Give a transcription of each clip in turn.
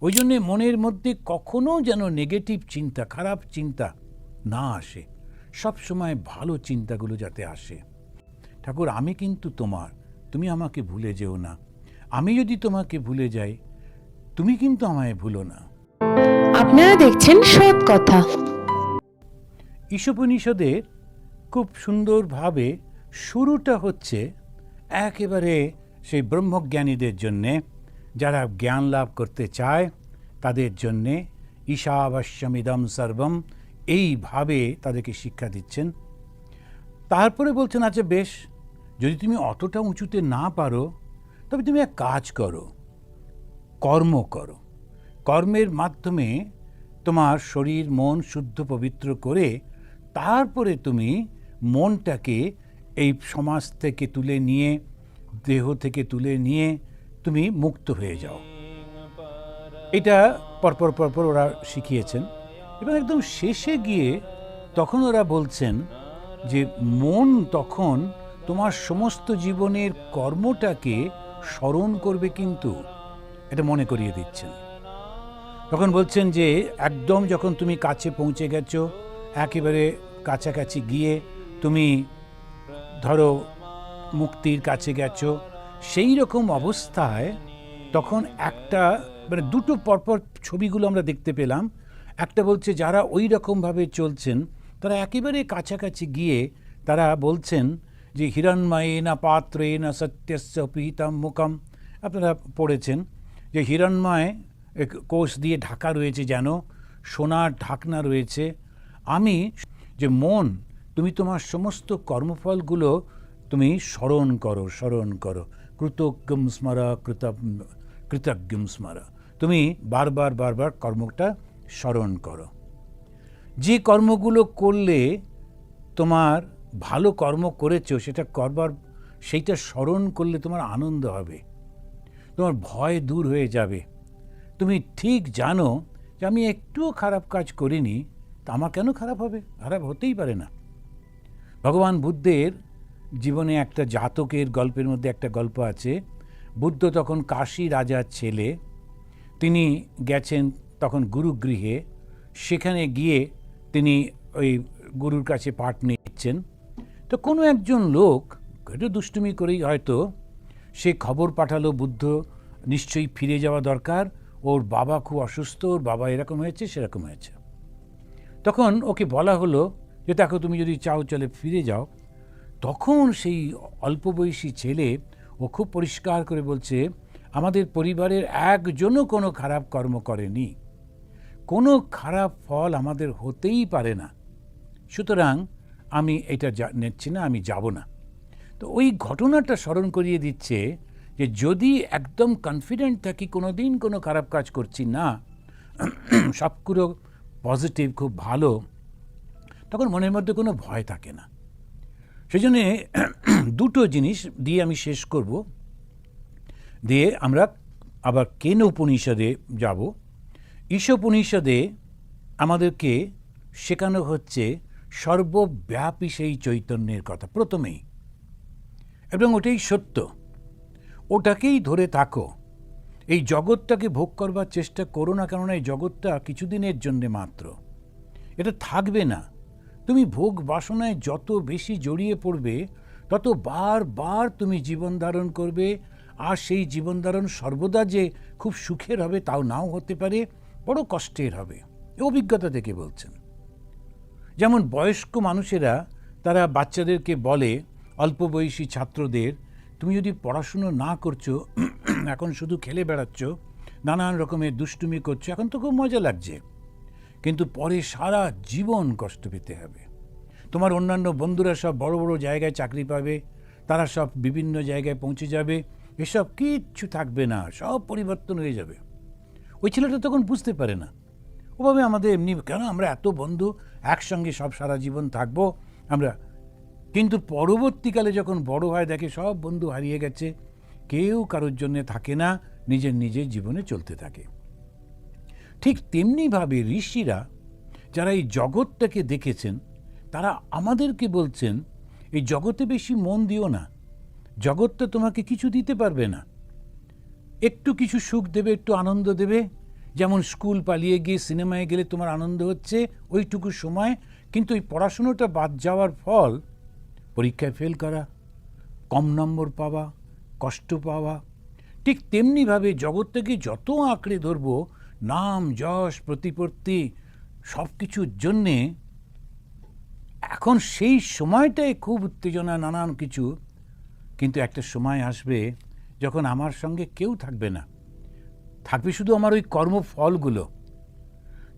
ওই জন্যে মনের মধ্যে কখনো যেন নেগেটিভ চিন্তা খারাপ চিন্তা না আসে। সব সময় ভালো চিন্তাগুলো যাতে আসে। ঠাকুর আমি কিন্তু তোমার তুমি আমাকে ভুলে যেও না। আমি যদি তোমাকে ভুলে যাই তুমি কিন্তু আমায় ভুলো না। আপনারা দেখছেন সৎ কথা। ঈশোপনিষদের খুব সুন্দরভাবে শুরুটা হচ্ছে একেবারে সেই ব্রহ্মজ্ঞানীদের জন্যে যারা জ্ঞান লাভ করতে চায়, তাদের জন্যে ঈশাবশ্যমিদম সর্বম, এইভাবে তাদেরকে শিক্ষা দিচ্ছেন। তারপরে বলছেন আচ্ছা বেশ, যদি তুমি অতটা উঁচুতে না পারো, তবে তুমি এক কাজ করো, কর্ম করো। কর্মের মাধ্যমে তোমার শরীর, মন শুদ্ধ, পবিত্র করে তারপরে তুমি মনটাকে এই সমাজ থেকে তুলে নিয়ে, দেহ থেকে তুলে নিয়ে তুমি মুক্ত হয়ে যাও। এটা পরপর পরপর ওরা শিখিয়েছেন। এবং একদম শেষে গিয়ে তখন ওরা বলছেন যে, মন তখন তোমার সমস্ত জীবনের কর্মটাকে স্মরণ করবে কিন্তু, এটা মনে করিয়ে দিচ্ছেন। তখন বলছেন যে, একদম যখন তুমি কাছে পৌঁছে গেছো, একেবারে কাছাকাছি গিয়ে তুমি ধরো মুক্তির কাছে গেছো সেই রকম অবস্থায় তখন একটা মানে দুটো পরপর ছবিগুলো আমরা দেখতে পেলাম। একটা বলছে, যারা ওই রকমভাবে চলছেন, তারা একেবারে কাছাকাছি গিয়ে তারা বলছেন যে হিরণময়ে না পাত্রে না সত্যস্য পিহিতাম মুখম। আপনারা পড়েছেন যে, হিরণময় কোষ দিয়ে ঢাকা রয়েছে যেন, সোনার ঢাকনা রয়েছে। আমি যে, মন, তুমি তোমার সমস্ত কর্মফলগুলো তুমি স্মরণ করো স্মরণ করো। কৃতজ্ঞম স্মর কৃত কৃতজ্ঞম স্মর তুমি বারবার বারবার কর্মটা স্মরণ করো। যে কর্মগুলো করলে তোমার ভালো কর্ম করেছ, সেটা করবার, সেইটা স্মরণ করলে তোমার আনন্দ হবে। তোমার ভয় দূর হয়ে যাবে। তুমি ঠিক জানো যে আমি একটুও খারাপ কাজ করিনি, তা আমার কেন খারাপ হবে? খারাপ হতেই পারে না। ভগবান বুদ্ধের জীবনে একটা জাতকের গল্পের মধ্যে একটা গল্প আছে। বুদ্ধ তখন কাশী রাজার ছেলে। তিনি গেছেন তখন গুরুগৃহে। সেখানে গিয়ে তিনি ওই গুরুর কাছে পাঠ নিচ্ছেন। তো কোনো একজন লোক একটু দুষ্টুমি করেই হয়তো সে খবর পাঠালো বুদ্ধ, নিশ্চয়ই ফিরে যাওয়া দরকার। ওর বাবা খুব অসুস্থ, ওর বাবা এরকম হয়েছে, সেরকম হয়েছে। তখন ওকে বলা হলো যে, দেখো, তুমি যদি চাও চলে ফিরে যাও। তখন সেই অল্প বয়সী ছেলে ও খুব পরিষ্কার করে বলছে, আমাদের পরিবারের একজনও কোনো খারাপ কর্ম করেনি। কোনো খারাপ ফল আমাদের হতেই পারে না। সুতরাং আমি এটা নিচ্ছি না, আমি যাব না। তো ওই ঘটনাটা স্মরণ করিয়ে দিচ্ছে যে যদি একদম কনফিডেন্ট থাকি কোনো দিন কোনো খারাপ কাজ করছি না, সবগুলো পজিটিভ খুব ভালো, তখন মনের মধ্যে কোনো ভয় থাকে না। সেই জন্যে দুটো জিনিস দিয়ে আমি শেষ করব। দিয়ে আমরা আবার কেন উপনিষদে যাব? ঈশোপনিষদে আমাদেরকে শেখানো হচ্ছে সর্বব্যাপী সেই চৈতন্যের কথা, প্রথমেই। এবং ওটাই সত্য। ওটাকেই ধরে থাকো। এই জগৎটাকে ভোগ করবার চেষ্টা করো না কেননা এই জগৎটা কিছুদিনের জন্যে মাত্র। এটা থাকবে না। তুমি ভোগ বাসনায় যত বেশি জড়িয়ে পড়বে, তত বারবার তুমি জীবন ধারণ করবে। আর সেই জীবন ধারণ সর্বদা যে খুব সুখের হবে, তাও নাও হতে পারে, বড় কষ্টের হবে। অভিজ্ঞতা থেকে বলছেন। যেমন বয়স্ক মানুষেরা, তারা বাচ্চাদেরকে বলে, অল্প বয়সী ছাত্রদের, তুমি যদি পড়াশুনো না করছ, এখন শুধু খেলে বেড়াচ্ছ, নানান রকমের দুষ্টুমি করছ, এখন তো খুব মজা লাগছে। কিন্তু পরে সারা জীবন কষ্ট পেতে হবে। তোমার অন্যান্য বন্ধুরা সব বড় বড় জায়গায় চাকরি পাবে, তারা সব বিভিন্ন জায়গায় পৌঁছে যাবে, এসব কিচ্ছু থাকবে না, সব পরিবর্তন হয়ে যাবে। ওই ছেলেটা তখন বুঝতে পারে না। ওভাবে আমাদের এমনি, কেন আমরা এত বন্ধু, একসঙ্গে সব সারা জীবন থাকব আমরা? কিন্তু পরবর্তীকালে যখন বড় হয়, দেখে সব বন্ধু হারিয়ে গেছে। কেউ কারোর জন্য থাকে না, নিজের নিজের জীবনে চলতে থাকে। ঠিক তেমনিভাবে ঋষিরা যারা এই জগৎটাকে দেখেছেন তারা আমাদেরকে বলছেন, এই জগতে বেশি মন দিও না। জগৎটা তোমাকে কিছু দিতে পারবে না। একটু কিছু সুখ দেবে, একটু আনন্দ দেবে। যেমন স্কুল পালিয়ে গিয়ে সিনেমায় গেলে তোমার আনন্দ হচ্ছে, ওইটুকু সময়। কিন্তু ওই পড়াশুনোটা বাদ যাওয়ার ফল, পরীক্ষায় ফেল করা, কম নম্বর পাওয়া, কষ্ট পাওয়া। ঠিক তেমনিভাবে জগৎটাকে যত আঁকড়ে ধরব, নাম, যশ, প্রতিপত্তি সব কিছুর জন্যে এখন সেই সময়টায় খুব উত্তেজনা, নানান কিছু, কিন্তু একটা সময় আসবে যখন আমার সঙ্গে কেউ থাকবে না। থাকবে শুধু আমার ওই কর্মফলগুলো।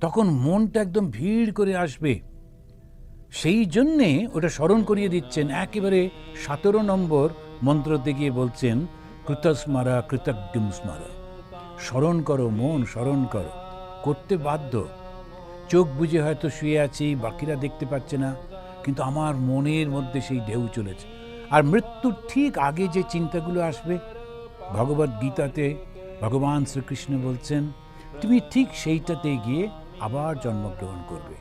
তখন মনটা একদম ভিড় করে আসবে। সেই জন্যে ওটা স্মরণ করিয়ে দিচ্ছেন, একেবারে সতেরো নম্বর মন্ত্রতে গিয়ে বলছেন, কৃতস্মারা কৃতজ্ঞম স্মারা। স্মরণ করো মন, স্মরণ করো। করতে বাধ্য। চোখ বুজে হয়তো শুয়ে আছি, বাকিরা দেখতে পাচ্ছে না। কিন্তু আমার মনের মধ্যে সেই ঢেউ চলেছে। আর মৃত্যুর ঠিক আগে যে চিন্তাগুলো আসবে, ভগবত গীতাতে ভগবান শ্রীকৃষ্ণ বলছেন, তুমি ঠিক সেইটাতে গিয়ে আবার জন্মগ্রহণ করবে।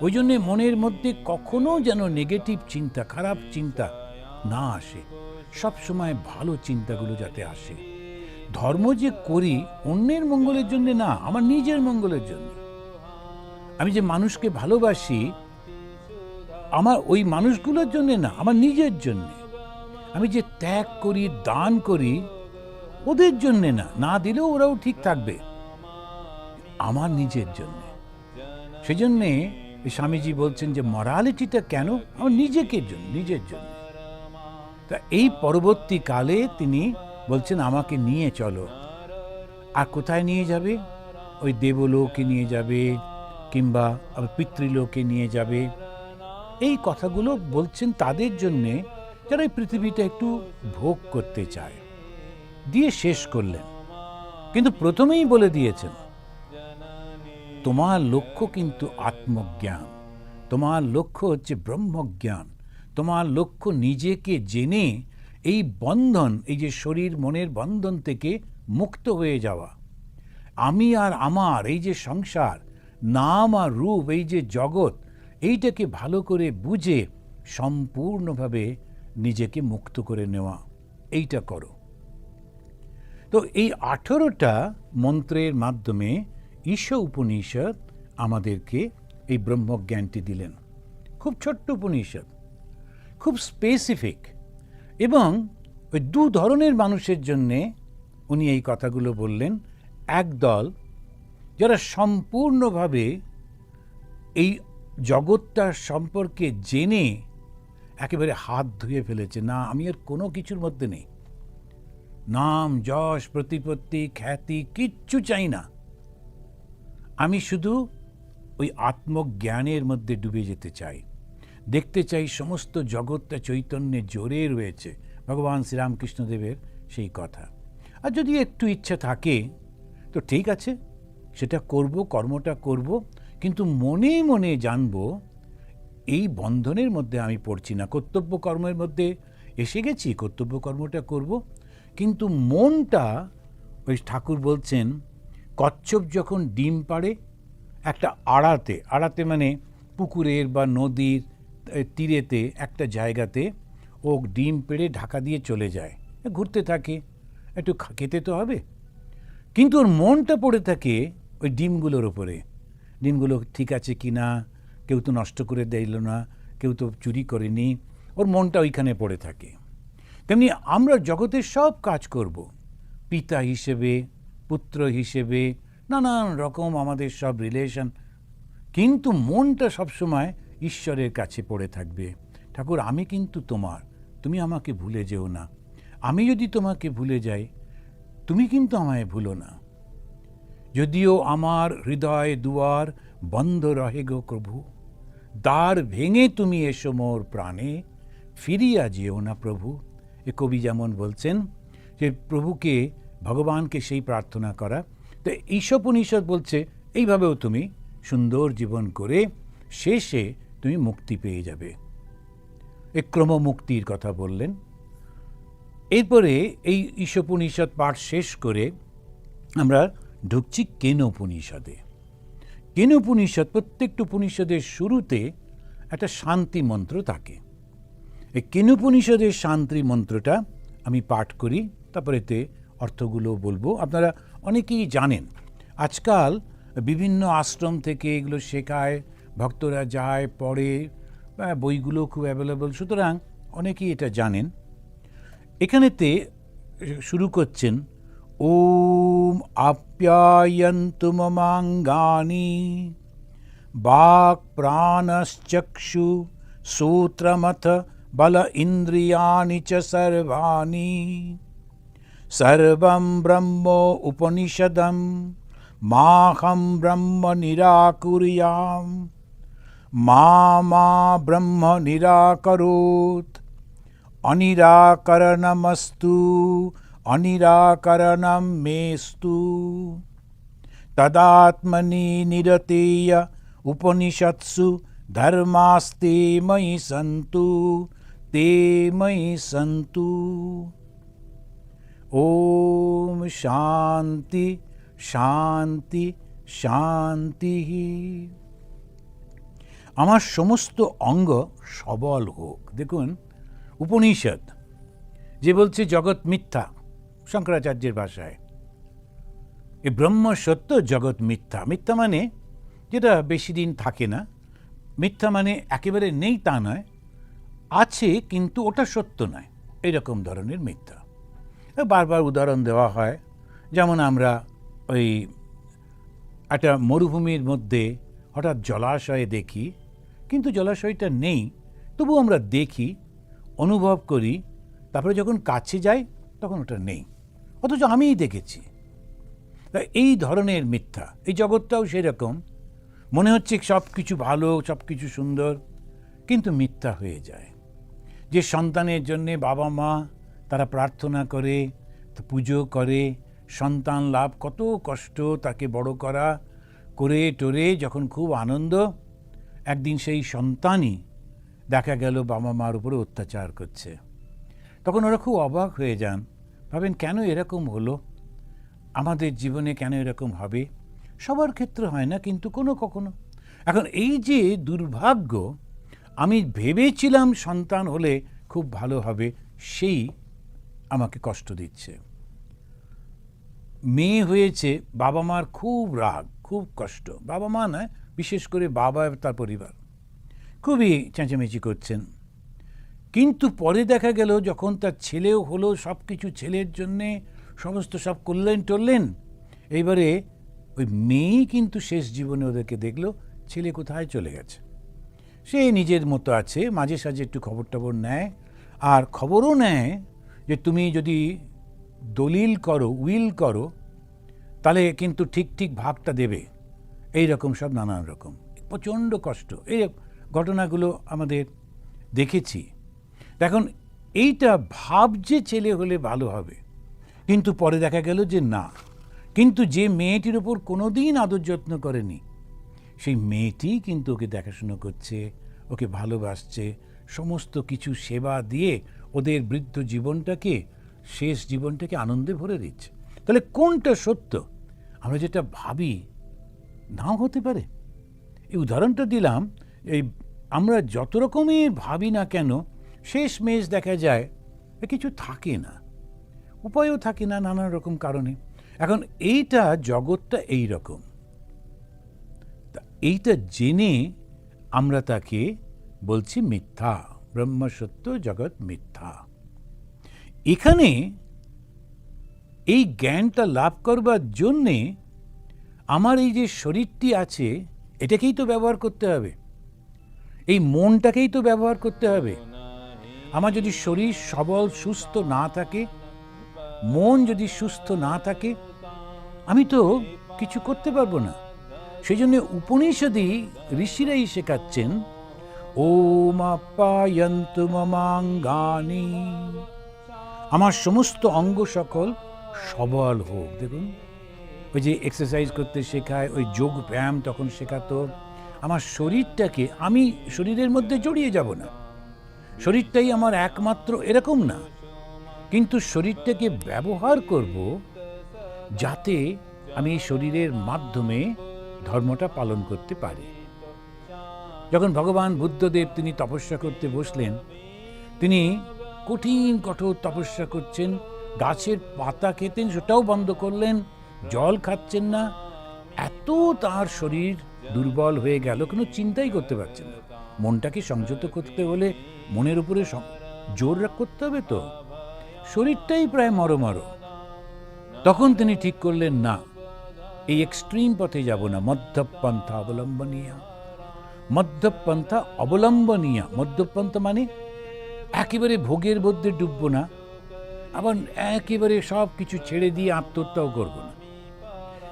ওই জন্যে মনের মধ্যে কখনো যেন নেগেটিভ চিন্তা, খারাপ চিন্তা না আসে। সব সময় ভালো চিন্তাগুলো যাতে আসে। ধর্ম যে করি অন্যের মঙ্গলের জন্য না, আমার নিজের মঙ্গলের জন্য। আমি যে মানুষকে ভালোবাসি আমার ওই মানুষগুলোর জন্য না, আমার নিজের জন্য। আমি যে ত্যাগ করি, দান করি, ওদের জন্যে না না দিলেও ওরাও ঠিক থাকবে। আমার নিজের জন্য। সেই জন্যে এই স্বামীজি বলছেন যে মরালিটিটা কেন? আমার নিজেকে জন্য, নিজের জন্য। তা এই পরবর্তীকালে তিনি বলছেন, আমাকে নিয়ে চলো। আর কোথায় নিয়ে যাবে? ওই দেবলোকে নিয়ে যাবে, কিংবা আবার পিতৃলোকে নিয়ে যাবে। এই কথাগুলো বলছেন তাদের জন্যে যারা এই পৃথিবীটা একটু ভোগ করতে চায়। দিয়ে শেষ করলেন। কিন্তু প্রথমেই বলে দিয়েছেন, তোমার লক্ষ্য কিন্তু আত্মজ্ঞান। তোমার লক্ষ্য হচ্ছে ব্রহ্মজ্ঞান। তোমার লক্ষ্য নিজেকে জেনে এই বন্ধন, এই যে শরীর মনের বন্ধন থেকে মুক্ত হয়ে যাওয়া। আমি আর আমার এই যে সংসার, নাম আর রূপ, এই যে জগৎ এইটাকে ভালো করে বুঝে সম্পূর্ণভাবে নিজেকে মুক্ত করে নেওয়া। এইটা করো। তো এই আঠেরোটা মন্ত্রের মাধ্যমে ঈশ উপনিষদ আমাদেরকে এই ব্রহ্মজ্ঞানটি দিলেন। খুব ছোট্ট উপনিষদ, খুব স্পেসিফিক এবং ওই দু ধরনের মানুষের জন্যে উনি এই কথাগুলো বললেন। একদল যারা সম্পূর্ণভাবে এই জগৎটার সম্পর্কে জেনে একেবারে হাত ধুয়ে ফেলেছে। না, আমি আর কোনো কিছুর মধ্যে নেই। নাম, যশ, প্রতিপত্তি, খ্যাতি কিচ্ছু চাই না। আমি শুধু ওই আত্মজ্ঞানের মধ্যে ডুবে যেতে চাই। দেখতে চাই সমস্ত জগৎটা চৈতন্যে জোরে রয়েছে। ভগবান শ্রীরামকৃষ্ণদেবের সেই কথা। আর যদি একটু ইচ্ছা থাকে, তো ঠিক আছে, সেটা করব, কর্মটা করব। কিন্তু মনে মনে জানব, এই বন্ধনের মধ্যে আমি পড়ছি না। কর্তব্য কর্মের মধ্যে এসে গেছি কর্তব্য কর্মটা করব। কিন্তু মনটা, ওই ঠাকুর বলছেন, কচ্ছপ যখন ডিম পাড়ে, একটা আড়াতে আড়াতে মানে পুকুরের বা নদীর তীরেতে, একটা জায়গাতে, ও ডিম পেড়ে ঢাকা দিয়ে চলে যায়। ঘুরতে থাকে, একটু খেতে তো হবে। কিন্তু ওর মনটা পড়ে থাকে ওই ডিমগুলোর ওপরে ডিমগুলো ঠিক আছে কি না, কেউ তো নষ্ট করে দিল না, কেউ তো চুরি করেনি, ওর মনটা ওইখানে পড়ে থাকে। তেমনি আমরা জগতের সব কাজ করব, পিতা হিসেবে, পুত্র হিসেবে, নানান রকম আমাদের সব রিলেশন কিন্তু মনটা সবসময় ঈশ্বরের কাছে পড়ে থাকবে। ঠাকুর, আমি কিন্তু তোমার, তুমি আমাকে ভুলে যেও না। আমি যদি তোমাকে ভুলে যাই, তুমি কিন্তু আমায় ভুলো না। যদিও আমার হৃদয় দুয়ার বন্ধ রহে গো প্রভু, দ্বার ভেঙে তুমি এসো মোর প্রাণে, ফিরিয়া যেও না প্রভু। এ কবি যেমন বলছেন যে প্রভুকে, ভগবানকে সেই প্রার্থনা করা। তো ঈশোপনিষদ বলছে, এইভাবেও তুমি সুন্দর জীবন করে শেষে তুমি মুক্তি পেয়ে যাবে। এ ক্রমমুক্তির কথা বললেন। এরপরে এই ঈশোপনিষদ পাঠ শেষ করে আমরা ঢুকছি কেন উপনিষদে কেন উপনিষদ প্রত্যেকটা উপনিষদের শুরুতে একটা শান্তি মন্ত্র থাকে। এই কেন উপনিষদের শান্তি মন্ত্রটা আমি পাঠ করি, তারপরে এতে অর্থগুলো বলব। আপনারা অনেকেই জানেন, আজকাল বিভিন্ন আশ্রম থেকে এগুলো শেখায়, ভক্তরা যায়, পড়ে বইগুলো খুব অ্যাভেলেবল সুতরাং অনেকেই এটা জানেন। এখানেতে শুরু করছেন ওম আপ্যায়ন্তু মমাঙ্গানি বাক প্রাণশ্চক্ষু সূত্রমথ বল ইন্দ্রিয়াণি চ সর্বাণি সর্বম ব্রহ্ম উপনিষদম মাহম ব্রহ্ম নিরাকুর্যাম মা মা ব্রহ্ম নিরাকরোত অনিরাকরণমস্তু অনিরাকরণম মেস্তু তদাত্মনি নিরতেয় উপনিষৎসু ধর্মাস্তে ময়ি সন্তু তে ময়ি সন্তু ওম শান্তি শান্তি শান্তি আমার সমস্ত অঙ্গ সবল হোক। দেখুন, উপনিষদ যে বলছে জগৎ মিথ্যা। শঙ্করাচার্যের ভাষায়। এ ব্রহ্ম সত্য জগৎ মিথ্যা। মিথ্যা মানে যেটা বেশি দিন থাকে না। মিথ্যা মানে একেবারে নেই তা নয়। আছে কিন্তু ওটা সত্য নয়। এরকম ধরনের মিথ্যা। বারবার উদাহরণ দেওয়া হয়। যেমন আমরা ওই একটা মরুভূমির মধ্যে হঠাৎ জলাশয়ে দেখি, কিন্তু জলাশয়টা নেই। তবু আমরা দেখি, অনুভব করি, তারপরে যখন কাছে যাই, তখন ওটা নেই। অথচ আমিই দেখেছি। এই ধরনের মিথ্যা, এই জগৎটাও সেরকম। মনে হচ্ছে সব কিছু ভালো সব কিছু সুন্দর, কিন্তু মিথ্যা হয়ে যায়। যে সন্তানের জন্যে বাবা মা তারা প্রার্থনা করে পুজো করে, সন্তান লাভ কত কষ্ট তাকে বড় করা, করে টরে যখন খুব আনন্দ, একদিন সেই সন্তানই দেখা গেল বাবা মার উপরে অত্যাচার করছে। তখন ওরা খুব অবাক হয়ে যান। ভাবেন, কেন এরকম হলো? আমাদের জীবনে কেন এরকম হবে? সবার ক্ষেত্রে হয় না, কিন্তু কোনো কখনো। এখন এই যে দুর্ভাগ্য, আমি ভেবেছিলাম সন্তান হলে খুব ভালো হবে, সেই আমাকে কষ্ট দিচ্ছে। মেয়ে হয়েছে, বাবা মার খুব রাগ, খুব কষ্ট। বাবা মা নয়, বিশেষ করে বাবা তার পরিবার। খুবই চেঁচামেচি করছেন। কিন্তু পরে দেখা গেল যখন তার ছেলেও হলো সব কিছু ছেলের জন্যে, সমস্ত সব করলেন টরলেন এইবারে ওই মেয়েই কিন্তু শেষ জীবনে ওদেরকে দেখল, ছেলে কোথায় চলে গেছে। সে নিজের মতো আছে, মাঝে সাঝে একটু খবর টবর নেয়, আর খবরও নেয় যে তুমি যদি দলিল করো, উইল করো, তাহলে কিন্তু ঠিক ঠিক ভাগটা দেবে। এই রকম সব নানান রকম, প্রচণ্ড কষ্ট। এই ঘটনাগুলো আমাদের দেখেছি। দেখুন, এইটা ভাব যে ছেলে হলে ভালো হবে। কিন্তু পরে দেখা গেল যে না। কিন্তু যে মেয়েটির ওপর কোনো দিন আদর যত্ন করেনি, সেই মেয়েটি কিন্তু ওকে দেখাশুনো করছে, ওকে ভালোবাসছে, সমস্ত কিছু সেবা দিয়ে ওদের বৃদ্ধ জীবনটাকে, শেষ জীবনটাকে আনন্দে ভরে দিচ্ছে। তাহলে কোনটা সত্য? আমরা যেটা ভাবি, নাও হতে পারে। এই উদাহরণটা দিলাম, এই আমরা যত রকমের ভাবি না কেন শেষ মেষ দেখা যায় কিছু থাকে না। উপায়ও থাকে না নানান রকম কারণে। এখন এইটা, জগৎটা এই রকম। এইটা জেনে আমরা তাকে বলছি মিথ্যা ব্রহ্ম সত্য জগৎ মিথ্যা। এখানে এই জ্ঞানটা লাভ করবার জন্যে আমার এই যে শরীরটি আছে, এটাকেই তো ব্যবহার করতে হবে। এই মনটাকেই তো ব্যবহার করতে হবে। আমার যদি শরীর সবল, সুস্থ না থাকে, মন যদি সুস্থ না থাকে, আমি তো কিছু করতে পারব না। সেই জন্য উপনিষদই ঋষিরাই শেখাচ্ছেন, ওম আপ্যায়ন্তু আমার সমস্ত অঙ্গ সকল সবল হোক। দেখুন, ওই যে এক্সারসাইজ করতে শেখায়, ওই যোগ ব্যায়াম তখন শেখাতো। আমার শরীরটাকে আমি শরীরের মধ্যে জড়িয়ে যাব না। শরীরটাই আমার একমাত্র এরকম না। কিন্তু শরীরটাকে ব্যবহার করব যাতে আমি এই শরীরের মাধ্যমে ধর্মটা পালন করতে পারি। যখন ভগবান বুদ্ধদেব তিনি তপস্যা করতে বসলেন, তিনি কঠিন কঠোর তপস্যা করছেন, গাছের পাতা খেতেন, সেটাও বন্ধ করলেন, জল খাচ্ছেন না, এত তার শরীর দুর্বল হয়ে গেল, কোনো চিন্তাই করতে পারছে না। মনটাকে সংযত করতে হলে মনের উপরে জোর করতে হবে তো। শরীরটাই প্রায় মরমর তখন তিনি ঠিক করলেন, না, এই এক্সট্রিম পথে যাব না। মধ্যপন্থা অবলম্বনীয়। মধ্যপন্থা অবলম্বনীয়। মধ্যপন্থা মানে একেবারে ভোগের মধ্যে ডুববো না। আবার একেবারে সব কিছু ছেড়ে দিয়ে আত্মহত্যাও করব না।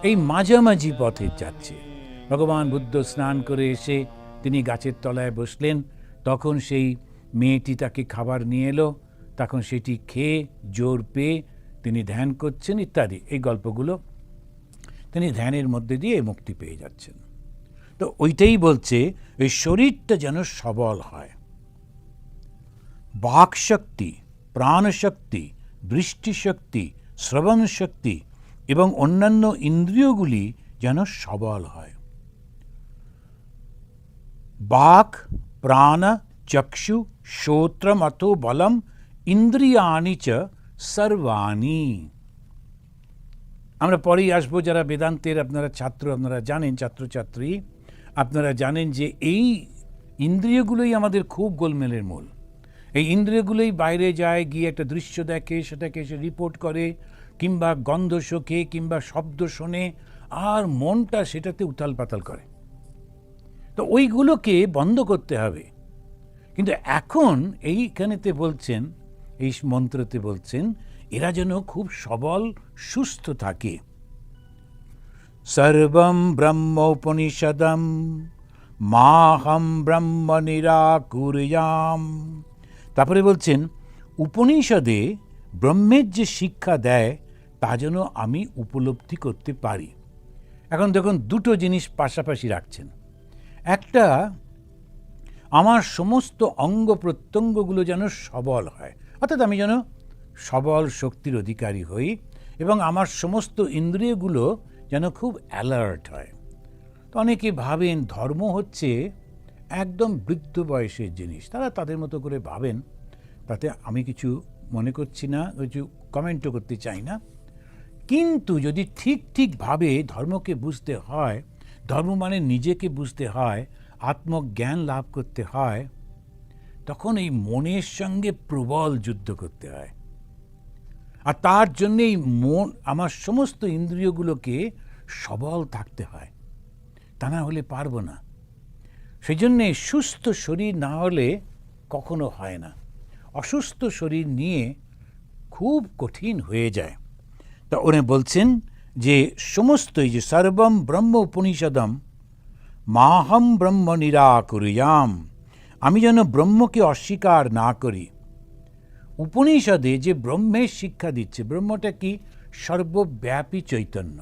এই মাঝামাঝি পথে যাচ্ছে। ভগবান বুদ্ধ স্নান করে এসে তিনি গাছের তলায় বসলেন। তখন সেই মেয়েটি তাকে খাবার নিয়ে এলো, তখন সেটি খেয়ে, জোর পেয়ে তিনি ধ্যান করছেন ইত্যাদি। এই গল্পগুলো তিনি ধ্যানের মধ্যে দিয়ে মুক্তি পেয়ে যাচ্ছেন। তো ওইটাই বলছে ওই শরীরটা যেন সবল হয়। বাকশক্তি, প্রাণশক্তি, দৃষ্টিশক্তি শ্রবণ শক্তি এবং অন্যান্য ইন্দ্রিয়গুলি যেন সবল হয়। বাক, প্রাণ, চক্ষু শ্রোত্রমতো বলম ইন্দ্রিয়াণি চ সর্বাণি আমরা পরেই আসব যারা বেদান্তের, আপনারা ছাত্র, আপনারা জানেন, ছাত্রছাত্রী, আপনারা জানেন যে এই ইন্দ্রিয়গুলোই আমাদের খুব গোলমেলের মূল। এই ইন্দ্রিয়গুলোই বাইরে যায়, গিয়ে একটা দৃশ্য দেখে, সেটাকে এসে রিপোর্ট করে, কিংবা গন্ধ শোকে, কিংবা শব্দ শোনে, আর মনটা সেটাতে উতাল পাতাল করে। তো ওইগুলোকে বন্ধ করতে হবে। কিন্তু এখন এইখানেতে বলছেন, এই মন্ত্রতে বলছেন, এরা যেন খুব সবল, সুস্থ থাকে। সর্বম ব্রহ্ম ব্রহ্মোপনিষদম মাহম ব্রহ্ম নিরাকুরয়াম। তারপরে বলছেন, উপনিষদে ব্রহ্মের যে শিক্ষা দেয়, তা যেন আমি উপলব্ধি করতে পারি। এখন দেখুন, দুটো জিনিস পাশাপাশি রাখছেন। একটা আমার সমস্ত অঙ্গ প্রত্যঙ্গগুলো যেন সবল হয়। অর্থাৎ আমি যেন সবল শক্তির অধিকারী হই এবং আমার সমস্ত ইন্দ্রিয়গুলো যেন খুব অ্যালার্ট হয়। তো অনেকে ভাবেন ধর্ম হচ্ছে একদম বৃদ্ধ বয়সের জিনিস। তারা তাদের মতো করে ভাবেন। তাতে আমি কিছু মনে করছি না, কিছু কমেন্টও করতে চাই না। কিন্তু যদি ঠিক ঠিকভাবে ধর্মকে বুঝতে হয়, ধর্ম মানে নিজেকে বুঝতে হয় আত্মজ্ঞান লাভ করতে হয়, তখন এই মনের সঙ্গে প্রবল যুদ্ধ করতে হয়। আর তার জন্য এই মন, আমার সমস্ত ইন্দ্রিয়গুলোকে সবল থাকতে হয়। তা না হলে পারব না। সেই জন্যে সুস্থ শরীর না হলে কখনো হয় না। অসুস্থ শরীর নিয়ে খুব কঠিন হয়ে যায়। তা উনি বলছেন যে সমস্ত এই যে সর্বম ব্রহ্ম উপনিষদম মাহম ব্রহ্ম নিরাকুরিয়াম। আমি যেন ব্রহ্মকে অস্বীকার না করি। উপনিষদে যে ব্রহ্মের শিক্ষা দিচ্ছে, ব্রহ্মটা কি? সর্বব্যাপী চৈতন্য।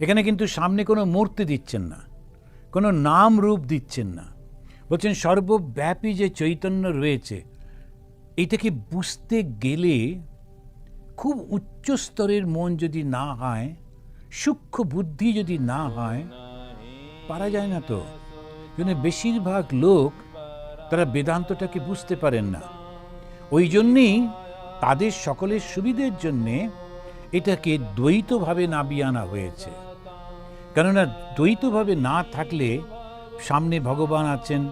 এখানে কিন্তু সামনে কোনো মূর্তি দিচ্ছেন না, কোনো নাম রূপ দিচ্ছেন না। বলছেন সর্বব্যাপী যে চৈতন্য রয়েছে এটাকে বুঝতে গেলে খুব উচ্চ স্তরের মন যদি না হয়, সূক্ষ্ম বুদ্ধি যদি না হয় পারা যায় না তো। জন্য বেশিরভাগ লোক তারা বেদান্তটাকে বুঝতে পারেন না। ওই জন্যেই তাদের সকলের সুবিধের জন্যে এটাকে দ্বৈতভাবে নামিয়ে আনা হয়েছে। কেননা দ্বৈতভাবে না থাকলে সামনে ভগবান আছেন,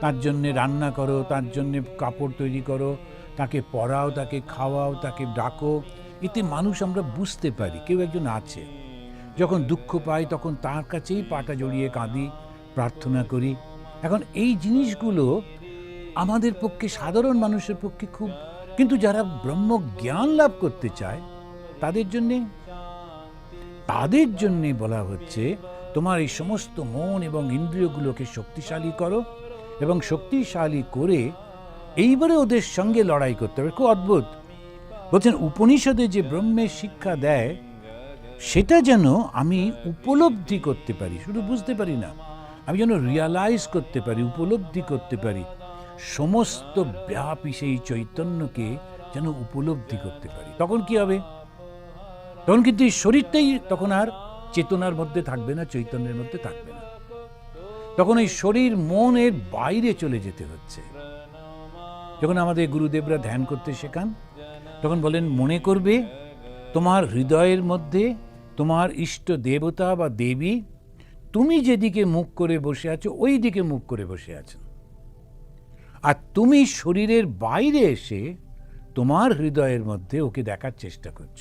তার জন্যে রান্না করো, তার জন্যে কাপড় তৈরি করো, তাকে পড়াও, তাকে খাওয়াও, তাকে ডাকো, এতে মানুষ আমরা বুঝতে পারি, কেউ একজন আছে। যখন দুঃখ পাই, তখন তার কাছেই পাটা জড়িয়ে কাঁদি, প্রার্থনা করি। এখন এই জিনিসগুলো আমাদের পক্ষে, সাধারণ মানুষের পক্ষে খুব, কিন্তু যারা ব্রহ্ম জ্ঞান লাভ করতে চায়, তাদের জন্যে তাদের জন্যে বলা হচ্ছে, তোমার এই সমস্ত মন এবং ইন্দ্রিয়গুলোকে শক্তিশালী করো এবং শক্তিশালী করে এইবারে ওদের সঙ্গে লড়াই করতে হবে। খুব অদ্ভুত। বলছেন, উপনিষদে যে ব্রহ্মের শিক্ষা দেয় সেটা যেন আমি উপলব্ধি করতে পারি, শুধু বুঝতে পারি না, আমি যেন রিয়ালাইজ করতে পারি, উপলব্ধি করতে পারি, সমস্ত ব্যাপী সেই চৈতন্যকে যেন উপলব্ধি করতে পারি। তখন কি হবে? তখন কিন্তু এই শরীরটাই তখন আর চেতনার মধ্যে থাকবে না, চৈতন্যের মধ্যে থাকবে না। তখন এই শরীর মনের বাইরে চলে যেতে হচ্ছে। যখন আমাদের গুরুদেবরা ধ্যান করতে শেখান, তখন বলেন, মনে করবে, তোমার হৃদয়ের মধ্যে তোমার ইষ্ট দেবতা বা দেবী, তুমি যেদিকে মুখ করে বসে আছো ওই দিকে মুখ করে বসে আছেন আর তুমি শরীরের বাইরে এসে তোমার হৃদয়ের মধ্যে ওকে দেখার চেষ্টা করছ।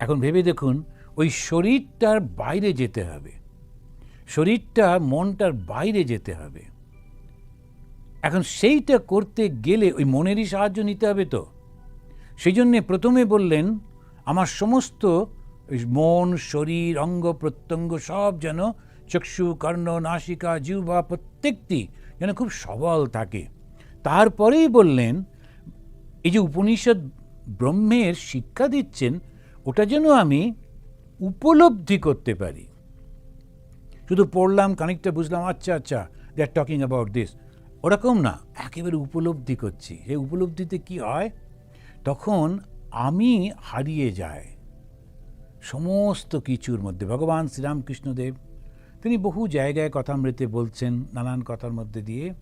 এখন ভেবে দেখুন, ওই শরীরটার বাইরে যেতে হবে। শরীরটা, মনটার বাইরে যেতে হবে। এখন সেইটা করতে গেলে ওই মনেরই সাহায্য নিতে হবে তো। সেই জন্যে প্রথমে বললেন আমার সমস্ত মন, শরীর, অঙ্গ, প্রত্যঙ্গ সব যেন চক্ষু, কর্ণ, নাসিকা, জিহ্বা প্রত্যেকটি যেন খুব সবল থাকে। তারপরেই বললেন, এই যে উপনিষদ ব্রহ্মের শিক্ষা দিচ্ছেন, ওটা যেন আমি উপলব্ধি করতে পারি। শুধু পড়লাম, খানিকটা বুঝলাম আচ্ছা আচ্ছা they are talking about this ওরকম না, একেবারে উপলব্ধি করছি। সেই উপলব্ধিতে কি হয়? তখন আমি হারিয়ে যায় সমস্ত কিছুর মধ্যে ভগবান শ্রীরামকৃষ্ণদেব, তিনি বহু জায়গায় কথামৃতে বলছেন, নানান কথার মধ্যে দিয়ে,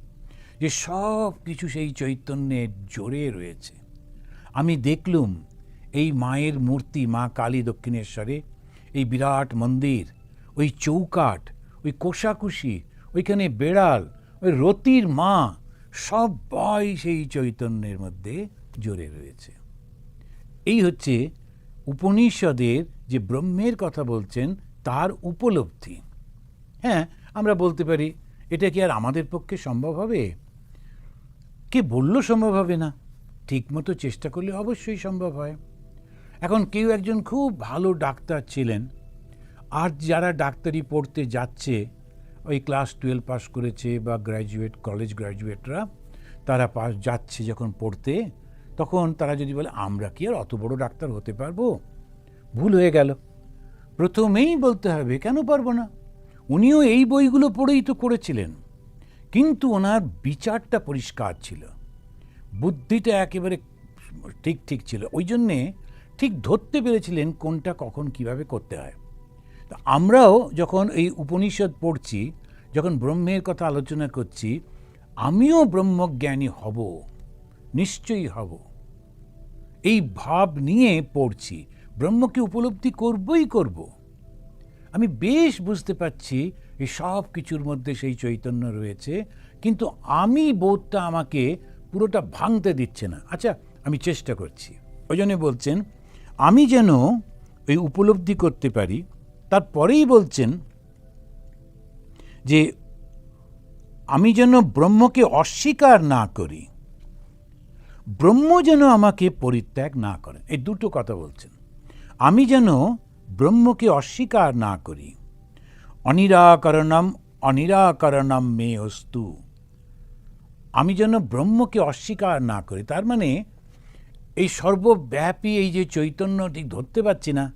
যে সব কিছু সেই চৈতন্যে জোরে রয়েছে। আমি দেখলুম, এই মায়ের মূর্তি মা কালী দক্ষিণেশ্বরে, এই বিরাট মন্দির, ওই চৌকাঠ, ওই কোষাকুষি, ওইখানে বেড়াল, ওই রতির মা সবাই সেই চৈতন্যের মধ্যে জোরে রয়েছে। এই হচ্ছে উপনিষদের যে ব্রহ্মের কথা বলছেন, তার উপলব্ধি। হ্যাঁ আমরা বলতে পারি, এটা কি আর আমাদের পক্ষে সম্ভব হবে? কে বলল সম্ভব হবে না। ঠিকমতো চেষ্টা করলে অবশ্যই সম্ভব হয়। এখন কেউ একজন খুব ভালো ডাক্তার ছিলেন। আর যারা ডাক্তারি পড়তে যাচ্ছে, ওই ক্লাস টুয়েলভ পাস করেছে বা গ্র্যাজুয়েট, কলেজ গ্র্যাজুয়েটরা, তারা পাস যাচ্ছে যখন পড়তে তখন তারা যদি বলে, আমরা কি আর অত বড় ডাক্তার হতে পারব? ভুল হয়ে গেল। প্রথমেই বলতে হবে, কেন পারব না? উনিও এই বইগুলো পড়েই তো করেছিলেন। কিন্তু ওনার বিচারটা পরিষ্কার ছিল। বুদ্ধিটা একেবারে ঠিক ঠিক ছিল। ওই জন্যে ঠিক ধরতে পেরেছিলেন কোনটা কখন কীভাবে করতে হয়। তো আমরাও যখন এই উপনিষদ পড়ছি, যখন ব্রহ্মের কথা আলোচনা করছি, আমিও ব্রহ্মজ্ঞানী হব, নিশ্চয়ই হব। এই ভাব নিয়ে পড়ছি। ব্রহ্মকে উপলব্ধি করবই করব। আমি বেশ বুঝতে পারছি এই সব কিছুর মধ্যে সেই চৈতন্য রয়েছে, কিন্তু আমি বোধটা আমাকে পুরোটা ভাঙতে দিচ্ছে না। আচ্ছা আমি চেষ্টা করছি। ওই জন্য বলছেন, আমি যেন ওই উপলব্ধি করতে পারি। তারপরেই বলছেন যে, আমি যেন ব্রহ্মকে অস্বীকার না করি। ব্রহ্ম যেন আমাকে পরিত্যাগ না করেন। এই দুটো কথা বলছেন। আমি যেন ব্রহ্মকে অস্বীকার না করি। অনিরাকরণম অনিরাকরণম মে অস্তু আমি যেন ব্রহ্মকে অস্বীকার না করি। তার মানে এই সর্বব্যাপী এই যে চৈতন্য ঠিক ধরতে পারছি না।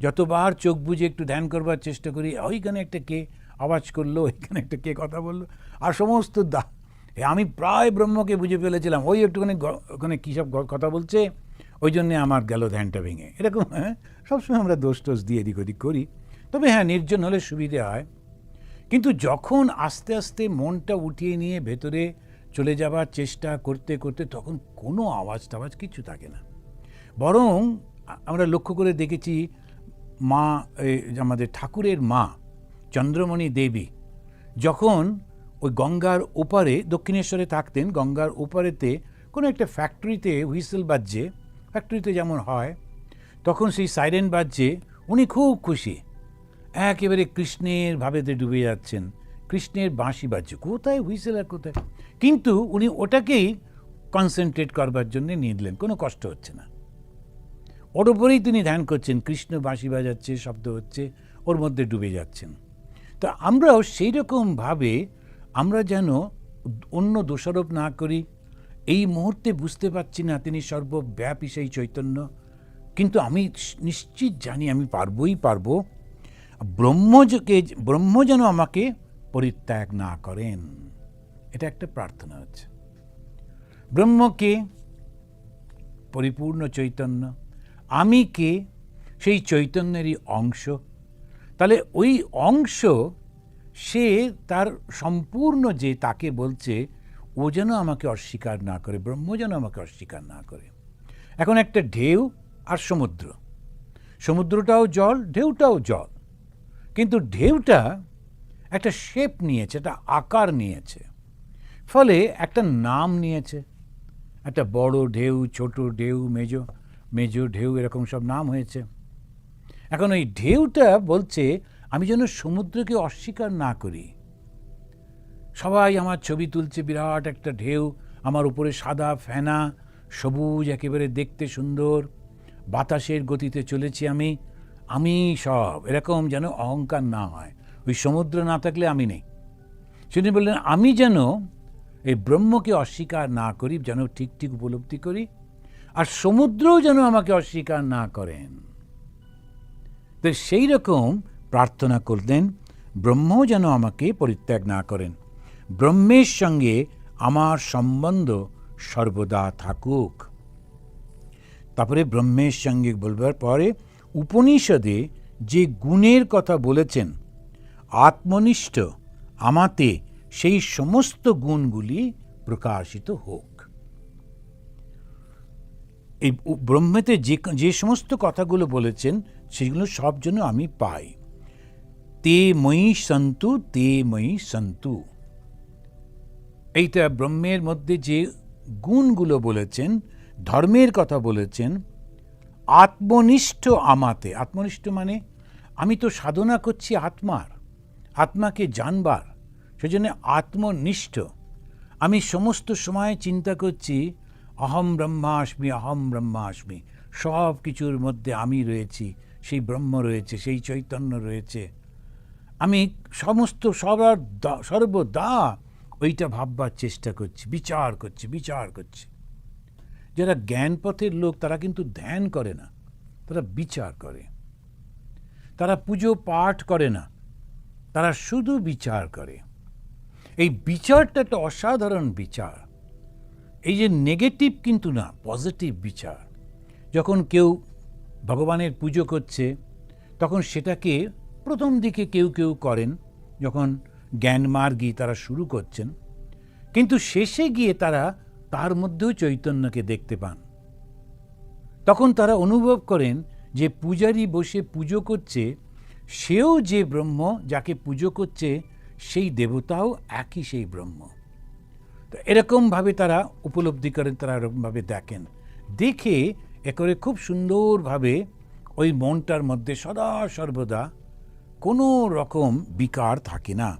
যতবার চোখ বুজে একটু ধ্যান করবার চেষ্টা করি, ওইখানে একটা কে আওয়াজ করল, ওইখানে একটা কে কথা বলল, আর সমস্ত দা আমি প্রায় ব্রহ্মকে বুঝে ফেলেছিলাম। ওই একটুখানি ওখানে কী সব কথা বলছে? ওই জন্যে আমার গেল ধ্যানটা ভেঙে। এরকম হ্যাঁ? সবসময় আমরা দোষ টোষ দিয়ে এদিক ওদিক করি। তবে হ্যাঁ নির্জন হলে সুবিধে হয়। কিন্তু যখন আস্তে আস্তে মনটা উঠিয়ে নিয়ে ভেতরে চলে যাবার চেষ্টা করতে করতে তখন কোনো আওয়াজ টাওয়াজ কিছু থাকে না। বরং আমরা লক্ষ্য করে দেখেছি মা আমাদের ঠাকুরের মা, চন্দ্রমণি দেবী, যখন ওই গঙ্গার ওপারে, দক্ষিণেশ্বরে থাকতেন, গঙ্গার ওপারেতে কোনো একটা ফ্যাক্টরিতে হুইসেল বাজছে ফ্যাক্টরিতে যেমন হয়, তখন সেই সাইরেন বাজছে, উনি খুব খুশি। একেবারে কৃষ্ণের ভাবেতে ডুবে যাচ্ছেন, কৃষ্ণের বাঁশি বাজছে, কোথায় হুইসেল আর কোথায়? কিন্তু উনি ওটাকেই কনসেন্ট্রেট করবার জন্যে নিয়ে নিলেন কোনো কষ্ট হচ্ছে না। ওর উপরেই তিনি ধ্যান করছেন, কৃষ্ণ বাঁশি বাজাচ্ছে, শব্দ হচ্ছে, ওর মধ্যে ডুবে যাচ্ছেন। তো আমরাও সেই রকমভাবে আমরা যেন অন্য দোষারোপ না করি। এই মুহূর্তে বুঝতে পারছি না তিনি সর্বব্যাপী সেই চৈতন্য। কিন্তু আমি নিশ্চিত জানি, আমি পারবই পারব। ব্রহ্মকে ব্রহ্ম যেন আমাকে পরিত্যাগ না করেন। এটা একটা প্রার্থনা হচ্ছে ব্রহ্মকে পরিপূর্ণ চৈতন্য আমি কে সেই চৈতন্যেরই অংশ। তাহলে ওই অংশ সে তার সম্পূর্ণ যে তাকে বলছে, ও যেন আমাকে অস্বীকার না করে, ব্রহ্ম যেন আমাকে অস্বীকার না করে। এখন একটা ঢেউ আর সমুদ্র। সমুদ্রটাও জল, ঢেউটাও জল। কিন্তু ঢেউটা একটা শেপ নিয়েছে, একটা আকার নিয়েছে। ফলে একটা নাম নিয়েছে। একটা বড় ঢেউ, ছোট ঢেউ, মেজো মেজো ঢেউ, এরকম সব নাম হয়েছে। এখন ওই ঢেউটা বলছে আমি যেন সমুদ্রকে অস্বীকার না করি। সবাই আমার ছবি তুলছে, বিরাট একটা ঢেউ, আমার উপরে সাদা ফেনা, সবুজ, একেবারে দেখতে সুন্দর, বাতাসের গতিতে চলেছি আমি আমি সব, এরকম যেন অহংকার না হয়। ওই সমুদ্র না থাকলে আমি নেই। তিনি বললেন, আমি যেন এই ব্রহ্মকে অস্বীকার না করি, যেন ঠিক ঠিক উপলব্ধি করি, আর সমুদ্রও যেন আমাকে অস্বীকার না করেন। তো সেই রকম প্রার্থনা করলেন, ব্রহ্মও যেন আমাকে পরিত্যাগ না করেন। ব্রহ্মের সঙ্গে আমার সম্বন্ধ সর্বদা থাকুক। তারপরে ব্রহ্মের সঙ্গে বলবার পরে উপনিষদে যে গুণের কথা বলেছেন, আত্মনিষ্ঠ আমাতে সেই সমস্ত গুণগুলি প্রকাশিত হোক। এই ব্রহ্মেতে যে যে সমস্ত কথাগুলো বলেছেন, সেগুলো সব জন্য আমি পাই। তে ময়ী সন্তু, তে ময়ী সন্তু। এইটা ব্রহ্মের মধ্যে যে গুণগুলো বলেছেন, ধর্মের কথা বলেছেন, আত্মনিষ্ঠ আমাতে। আত্মনিষ্ঠ মানে আমি তো সাধনা করছি আত্মার, আত্মাকে জানবার, সেজন্য আত্মনিষ্ঠ। আমি সমস্ত সময় চিন্তা করছি, অহম ব্রহ্মাস্মি অহম ব্রহ্মাস্মি, সব কিছুর মধ্যে আমি রয়েছি, সেই ব্রহ্ম রয়েছে, সেই চৈতন্য রয়েছে আমি সমস্ত সবার সর্বদা ওইটা ভাববার চেষ্টা করছি, বিচার করছি বিচার করছি। যারা জ্ঞানপথের লোক, তারা কিন্তু ধ্যান করে না, তারা বিচার করে। তারা পুজো পাঠ করে না, তারা শুধু বিচার করে। এই বিচারটা একটা অসাধারণ বিচার। এই যে নেগেটিভ কিন্তু না পজিটিভ বিচার। যখন কেউ ভগবানের পুজো করছে, তখন সেটাকে প্রথম দিকে কেউ কেউ করেন যখন জ্ঞানমার্গী তারা শুরু করছেন, কিন্তু শেষে গিয়ে তারা তার মধ্যেও চৈতন্যকে দেখতে পান। তখন তারা অনুভব করেন যে পূজারী বসে পুজো করছে, সেও যে ব্রহ্ম যাকে পুজো করছে, সেই দেবতাও একই সেই ব্রহ্ম। তো এরকমভাবে তারা উপলব্ধি করেন, তারা এরকমভাবে দেখেন। দেখে এ করে খুব সুন্দরভাবে ওই মনটার মধ্যে সদা সর্বদা কোনো রকম বিকার থাকে না।